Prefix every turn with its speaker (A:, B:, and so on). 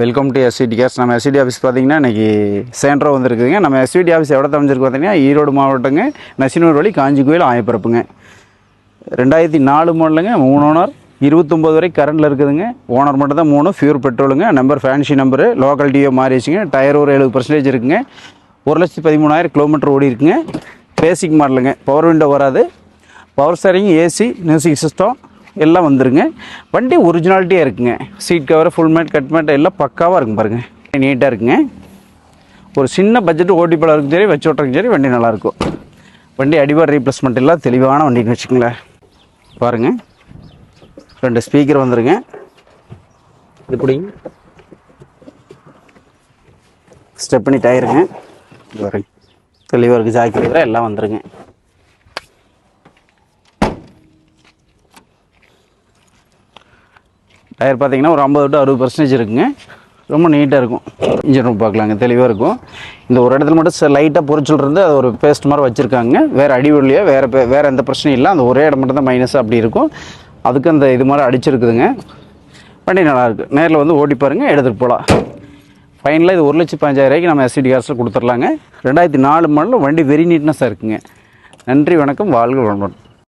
A: Welcome to SVT gas நம்ம SVT office பார்த்தீங்கன்னா இன்றைக்கி சேண்ட்ரோ வந்திருக்குதுங்க. நம்ம எஸ்விடி ஆஃபீஸ் எவ்வளோ அமைஞ்சிருக்கு பார்த்தீங்கன்னா ஈரோடு மாவட்டங்க நசினூர் வழி காஞ்சி கோயில் ஆயப்பிறப்புங்க ரெண்டாயிரத்தி நாலு மாடலுங்க மூணு ஓனர் இருபத்தொம்போது வரை கரண்டில் இருக்குதுங்க. ஓனர் மட்டும் தான் மூணு ஃபியூர் பெட்ரோலுங்க number fancy number local T மாறிடுச்சுங்க. Tyre ஒரு எழுபது பர்சன்டேஜ் இருக்குங்க. ஒரு லட்சத்தி பதிமூணாயிரம் கிலோமீட்டர் ஓடி இருக்குங்க. பேசிக் மாடலுங்க பவர் விண்டோ வராது. Power steering AC music system எல்லாம் வந்துருங்க. வண்டி ஒரிஜினாலிட்டியாக இருக்குங்க. Seat cover full mat cut mat எல்லாம் பக்காவாக இருக்கும் பாருங்கள் நீட்டாக இருக்குங்க. ஒரு சின்ன பட்ஜெட் ஓட்டி பழம் சரி வச்சு ஓட்டுறதுக்கும் சரி வண்டி நல்லாயிருக்கும் வண்டி அடிவார் ரீப்ளேஸ்மெண்ட் எல்லாம் தெளிவான வண்டின்னு வச்சுக்கோங்களேன். பாருங்கள் ரெண்டு ஸ்பீக்கர் வந்துருங்க. இது பிடிங்க ஸ்டெப்னி டயருங்க இது பாருங்க. தெளிவாக இருக்குது ஜாக்கி எல்லாம் வந்துருங்க. டயர் பார்த்தீங்கன்னா ஒரு ஐம்பது டு அறுபது பர்சன்டேஜ் இருக்குங்க. ரொம்ப நீட்டாக இருக்கும். இன்ஜின் ரூம் பார்க்கலாங்க தெளிவாக இருக்கும். இந்த ஒரு இடத்துல மட்டும் லைட்டாக பொறிச்சல் இருந்து அது ஒரு பேஸ்ட் மாதிரி வச்சுருக்காங்க. வேறு அடிவழியாக வேறு வேறு எந்த பிரச்சனையும் இல்லை. அந்த ஒரே இடம் மட்டும் தான் மைனஸாக அப்படி இருக்கும். அதுக்கு அந்த இது மாதிரி அடிச்சிருக்குதுங்க. வண்டி நல்லாயிருக்கு நேரில் வந்து ஓட்டி பாருங்கள் எடுத்துகிட்டு போகலாம் ஃபைனலாக இது ஒரு லட்சம் பஞ்சாயிரரூபாய்க்கு நம்ம எஸ்சிடி காசில் கொடுத்துர்லாங்க ரெண்டாயிரத்தி நாலு மாடலில் வண்டி வெரி நீட்னஸாக இருக்குங்க. நன்றி வணக்கம் வாழ்க வளமுடன்.